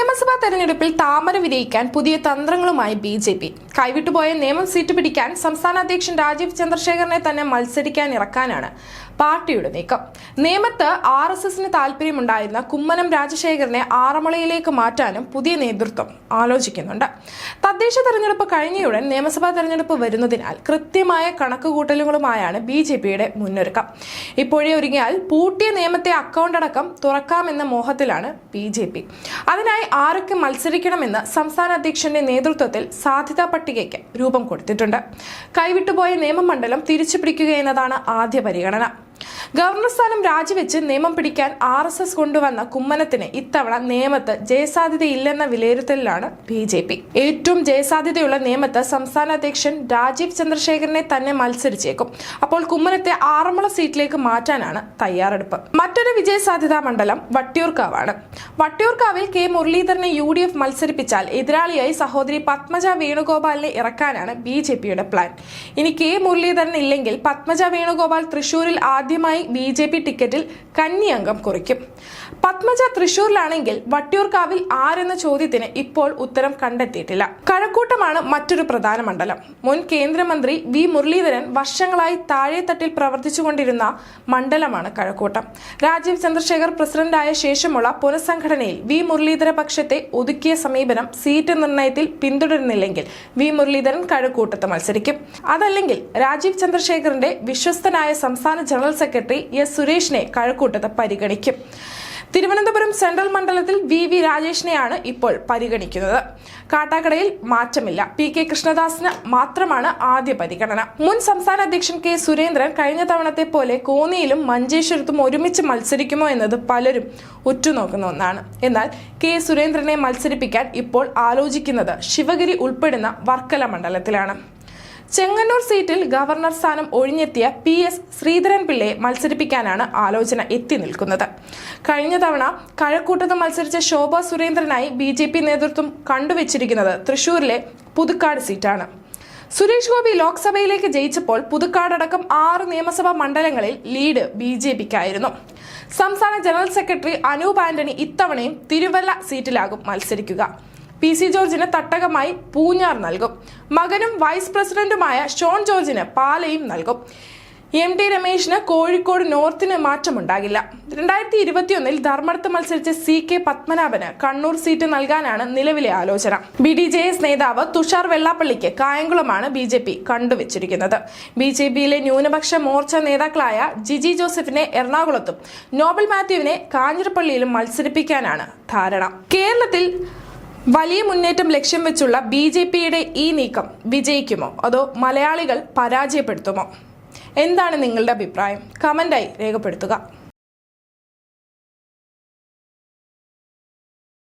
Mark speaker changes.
Speaker 1: നിയമസഭാ തെരഞ്ഞെടുപ്പിൽ താമര വിജയിക്കാൻ പുതിയ തന്ത്രങ്ങളുമായി ബി ജെ പി. കൈവിട്ടുപോയ നിയമം സീറ്റ് പിടിക്കാൻ സംസ്ഥാന അധ്യക്ഷൻ രാജീവ് ചന്ദ്രശേഖരനെ തന്നെ മത്സരിക്കാൻ ഇറക്കാനാണ്. പാർട്ടിയുടെ നീക്കം. നേമത്ത് ആർ എസ് എസിന് താല്പര്യമുണ്ടായിരുന്ന കുമ്മനം രാജശേഖരനെ ആറന്മുളയിലേക്ക് മാറ്റാനും പുതിയ നേതൃത്വം ആലോചിക്കുന്നുണ്ട്. തദ്ദേശ തെരഞ്ഞെടുപ്പ് കഴിഞ്ഞയുടൻ നിയമസഭാ തെരഞ്ഞെടുപ്പ് വരുന്നതിനാൽ കൃത്യമായ കണക്കുകൂട്ടലുകളുമായാണ് ബി ജെ പിയുടെ മുന്നൊരുക്കം. ഇപ്പോഴേ ഒരുങ്ങിയാൽ പൂട്ടിയ നിയമത്തെ അക്കൗണ്ട് അടക്കം തുറക്കാമെന്ന മോഹത്തിലാണ് ബി ജെ പി. അതിനായി ആരൊക്കെ മത്സരിക്കണമെന്ന് സംസ്ഥാന അധ്യക്ഷന്റെ നേതൃത്വത്തിൽ സാധ്യതാ പട്ടികയ്ക്ക് രൂപം കൊടുത്തിട്ടുണ്ട്. കൈവിട്ടുപോയ നിയമമണ്ഡലം തിരിച്ചു പിടിക്കുക എന്നതാണ് ആദ്യ പരിഗണന. ഗവർണർ സ്ഥാനം രാജിവെച്ച് നിയമം പിടിക്കാൻ ആർ എസ് എസ് കൊണ്ടുവന്ന കുമ്മനത്തിന് ഇത്തവണ നിയമത്ത് ജയസാധ്യതയില്ലെന്ന വിലയിരുത്തലിലാണ് ബി ജെ പി. ഏറ്റവും ജയസാധ്യതയുള്ള നിയമത്ത് സംസ്ഥാന അധ്യക്ഷൻ രാജീവ് ചന്ദ്രശേഖരനെ തന്നെ മത്സരിച്ചേക്കും. അപ്പോൾ കുമ്മനത്തെ ആറന്മുള സീറ്റിലേക്ക് മാറ്റാനാണ് തയ്യാറെടുപ്പ്. മറ്റൊരു വിജയസാധ്യതാ മണ്ഡലം വട്ടിയൂർക്കാവാണ്. വട്ടിയൂർക്കാവിൽ കെ മുരളീധരനെ യു ഡി എഫ് മത്സരിപ്പിച്ചാൽ എതിരാളിയായി സഹോദരി പത്മജ വേണുഗോപാലിനെ ഇറക്കാനാണ് ബി ജെ പിയുടെ പ്ലാൻ. ഇനി കെ മുരളീധരൻ ഇല്ലെങ്കിൽ പത്മജ വേണുഗോപാൽ തൃശൂരിൽ ആദ്യമായി ബി ജെ പി ടിക്കറ്റിൽ കന്നി അംഗം കുറിക്കും. പത്മജ തൃശൂരിലാണെങ്കിൽ വട്ടിയൂർക്കാവിൽ ആരെന്ന ചോദ്യത്തിന് ഇപ്പോൾ ഉത്തരം കണ്ടെത്തിയിട്ടില്ല. കഴക്കൂട്ടമാണ് മറ്റൊരു പ്രധാന മണ്ഡലം. മുൻ കേന്ദ്രമന്ത്രി വി മുരളീധരൻ വർഷങ്ങളായി താഴെത്തട്ടിൽ പ്രവർത്തിച്ചുകൊണ്ടിരുന്ന മണ്ഡലമാണ് കഴക്കൂട്ടം. രാജീവ് ചന്ദ്രശേഖർ പ്രസിഡന്റായ ശേഷമുള്ള പുനഃസംഘടനയിൽ വി മുരളീധര പക്ഷത്തെ ഒതുക്കിയ സമീപനം സീറ്റ് നിർണയത്തിൽ പിന്തുടരുന്നില്ലെങ്കിൽ വി മുരളീധരൻ കഴക്കൂട്ടത്ത് മത്സരിക്കും. അതല്ലെങ്കിൽ രാജീവ് ചന്ദ്രശേഖറിന്റെ വിശ്വസ്തനായ സംസ്ഥാന ജനറൽ സെക്രട്ടറി എസ് സുരേഷിനെ കഴക്കൂട്ടത്ത് പരിഗണിക്കും. തിരുവനന്തപുരം സെൻട്രൽ മണ്ഡലത്തിൽ വി വി രാജേഷിനെയാണ് ഇപ്പോൾ പരിഗണിക്കുന്നത്. കാട്ടാക്കടയിൽ മാറ്റമില്ല. പി കെ കൃഷ്ണദാസിന് മാത്രമാണ് ആദ്യ പരിഗണന. മുൻ സംസ്ഥാന അധ്യക്ഷൻ കെ സുരേന്ദ്രൻ കഴിഞ്ഞ തവണത്തെ പോലെ കോന്നിയിലും മഞ്ചേശ്വരത്തും ഒരുമിച്ച് മത്സരിക്കുമോ എന്നത് പലരും ഉറ്റുനോക്കുന്ന ഒന്നാണ്. എന്നാൽ കെ സുരേന്ദ്രനെ മത്സരിപ്പിക്കാൻ ഇപ്പോൾ ആലോചിക്കുന്നത് ശിവഗിരി ഉൾപ്പെടുന്ന വർക്കല മണ്ഡലത്തിലാണ്. ചെങ്ങന്നൂർ സീറ്റിൽ ഗവർണർ സ്ഥാനം ഒഴിഞ്ഞെത്തിയ പി എസ് ശ്രീധരൻപിള്ളയെ മത്സരിപ്പിക്കാനാണ് ആലോചന എത്തി നിൽക്കുന്നത്. കഴിഞ്ഞ തവണ കഴക്കൂട്ടത്ത് മത്സരിച്ച ശോഭ സുരേന്ദ്രനായി ബി ജെ പി നേതൃത്വം കണ്ടുവച്ചിരിക്കുന്നത് തൃശൂരിലെ പുതുക്കാട് സീറ്റാണ്. സുരേഷ് ഗോപി ലോക്സഭയിലേക്ക് ജയിച്ചപ്പോൾ പുതുക്കാടടക്കം ആറ് നിയമസഭാ മണ്ഡലങ്ങളിൽ ലീഡ് ബി ജെ പിക്കായിരുന്നു. സംസ്ഥാന ജനറൽ സെക്രട്ടറി അനൂപ് ആന്റണി ഇത്തവണയും തിരുവല്ല സീറ്റിലാകും മത്സരിക്കുക. പി സി ജോർജിന് തട്ടകമായി പൂഞ്ഞാർ നൽകും. മകനും വൈസ് പ്രസിഡന്റുമായ ഷോൺ ജോർജിന് പാലയും നൽകും. എം ടി രമേശിന് കോഴിക്കോട് നോർത്തിന് മാറ്റമുണ്ടാകില്ല. രണ്ടായിരത്തി ഇരുപത്തിയൊന്നിൽ ധർമ്മടത്ത് മത്സരിച്ച സി കെ പത്മനാഭന് കണ്ണൂർ സീറ്റ് നൽകാനാണ് നിലവിലെ ആലോചന. ബി ഡി ജെ എസ് നേതാവ് തുഷാർ വെള്ളാപ്പള്ളിക്ക് കായംകുളമാണ് ബി ജെ പി കണ്ടുവച്ചിരിക്കുന്നത്. ബി ജെ പിയിലെ ന്യൂനപക്ഷ മോർച്ച നേതാക്കളായ ജിജി ജോസഫിനെ എറണാകുളത്തും നോബൽ മാത്യുവിനെ കാഞ്ഞിരപ്പള്ളിയിലും മത്സരിപ്പിക്കാനാണ് ധാരണ. കേരളത്തിൽ വലിയ മുന്നേറ്റം ലക്ഷ്യം വെച്ചുള്ള ബി ജെ പിയുടെ ഈ നീക്കം വിജയിക്കുമോ? അതോ മലയാളികൾ പരാജയപ്പെടുത്തുമോ? എന്താണ് നിങ്ങളുടെ അഭിപ്രായം? കമന്റായി രേഖപ്പെടുത്തുക.